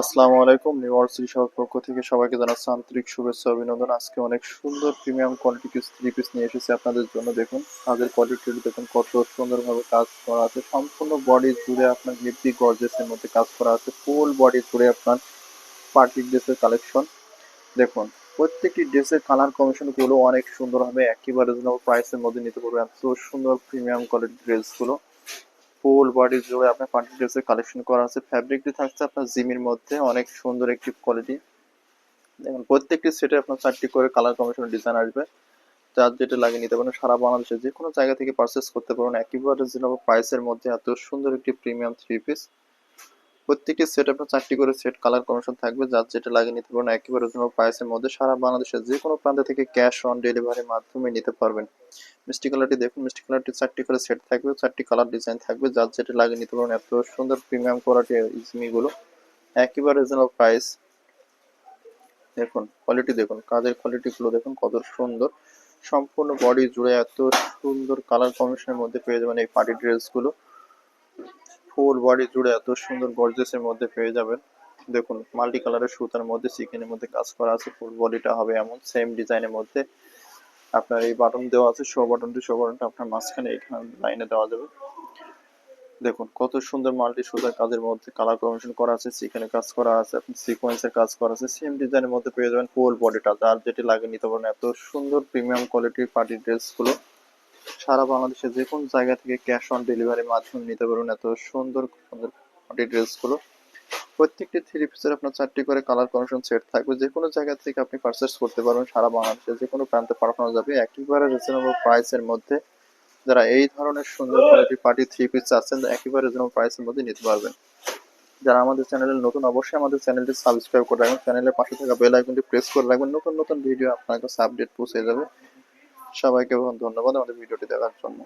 আসসালামু আলাইকুম নিউয়ার্সি শহর পক্ষ থেকে সবাইকে জানাচ্ছি আন্তরিক শুভেচ্ছা অভিনন্দন। আজকে অনেক সুন্দর প্রিমিয়াম কোয়ালিটি থ্রি পিস নিয়ে এসেছি আপনাদের জন্য। দেখুন কাজের কোয়ালিটি দেখুন, কত সুন্দরভাবে কাজ করা আছে। সম্পূর্ণ বডি জুড়ে আপনার লিপি গর্জেসের মধ্যে কাজ করা আছে। ফুল বডি জুড়ে আপনার পার্টি ড্রেসের কালেকশন দেখুন, প্রত্যেকটি ড্রেসের কালার কমিশনগুলো অনেক সুন্দর হবে, একেবারে প্রাইসের মধ্যে নিতে পারবেন। এত সুন্দর প্রিমিয়াম কোয়ালিটি ড্রেসগুলো ফুল বডি জুড়ে আপনার পার্টি ড্রেসের কালেকশন করা আছে। ফ্যাব্রিকটি থাকছে আপনার জিমির মধ্যে, অনেক সুন্দর একটি কোয়ালিটি দেখুন, প্রত্যেকটি সেটে আপনার চারটি করে কালার কমিশন ডিজাইন আসবে। যার যেটা লাগিয়ে নিতে পারেন, সারা বাংলাদেশে যে কোনো জায়গা থেকে পারচেস করতে পারবেন। একেবারে রিজনেবল প্রাইসের মধ্যে এত সুন্দর একটি প্রিমিয়াম থ্রি পিস প্রত্যেকটি সেট আপনার চারটি করে সেট কালার কমিশন থাকবে। যার যেটা লাগিয়ে নিতে পারবেন, একেবারে রিজনেবল প্রাইসের মধ্যে সারা বাংলাদেশের যে কোনো প্রান্ত থেকে ক্যাশ অন ডেলিভারির মাধ্যমে নিতে পারবেন। মিষ্টি কালারটি দেখুন, মিষ্টি কালারটি চারটি করে সেট থাকবে, চারটি কালার ডিজাইন থাকবে, যার যেটা লাগিয়ে নিতে পারবেন এত সুন্দর প্রিমিয়াম কোয়ালিটি ইজমিগুলো, একেবারে রিজনেবল প্রাইস দেখুন কোয়ালিটি দেখুন, কাজের কোয়ালিটি গুলো দেখুন, কত সুন্দর। সম্পূর্ণ বডি জুড়ে এত সুন্দর কালার কম্বিনেশনের মধ্যে পেয়ে যাবেন এই পার্টি ড্রেসগুলো ফুল বডি জুড়ে এত সুন্দর গর্জেসের মধ্যে পেয়ে যাবেন। দেখুন মাল্টি কালারের সুতার মধ্যে চিকেনের মধ্যে কাজ করা আছে ফুল বডিটা হবে এমন সেম ডিজাইনের মধ্যে। আপনার এই বাটন দেওয়া আছে শো বাটনটি শো বাটনটা আপনার মাঝখানে এখানে লাইনে দেওয়া যাবে। দেখুন, কত সুন্দর মাল্টি সুতার কাজের মধ্যে কালার কম্বিনেশন করা আছে চিকেনে কাজ করা আছে, আপনি সিকোয়েন্সের কাজ করা আছে সেম ডিজাইনের মধ্যে পেয়ে যাবেন ফুল বডিটা যার যেটি লাগে নিতে পারেন, এত সুন্দর প্রিমিয়াম কোয়ালিটির পার্টি ড্রেসগুলো সারা বাংলাদেশে যে কোনো জায়গা থেকে ক্যাশ অন ডেলিভারির মাধ্যমে নিতে পারবেন এত সুন্দর সুন্দর পার্টি ড্রেসগুলো প্রত্যেকটি থ্রি পিসের আপনার চারটি করে কালার কমিশন সেট থাকবে। যে কোনো জায়গা থেকে আপনি পারচেস করতে পারবেন সারা বাংলাদেশে। যে কোনো প্রান্তে পাঠানো যাবে। একেবারে রিজনেবল প্রাইসের মধ্যে যারা এই ধরনের সুন্দর কোয়ালিটি পার্টি থ্রি পিস চাচ্ছেন, একেবারে রিজনেবল প্রাইসের মধ্যে নিতে পারবেন। যারা আমাদের চ্যানেলে নতুন, অবশ্যই আমাদের চ্যানেলটি সাবস্ক্রাইব করে রাখবেন। চ্যানেলের পাশে থাকা বেল আইকনটি প্রেস করে রাখবেন। নতুন নতুন ভিডিও আপনার কাছে আপডেট পৌঁছে যাবে। সবাইকে ধন্যবাদ আমাদের ভিডিওটি দেখার জন্য।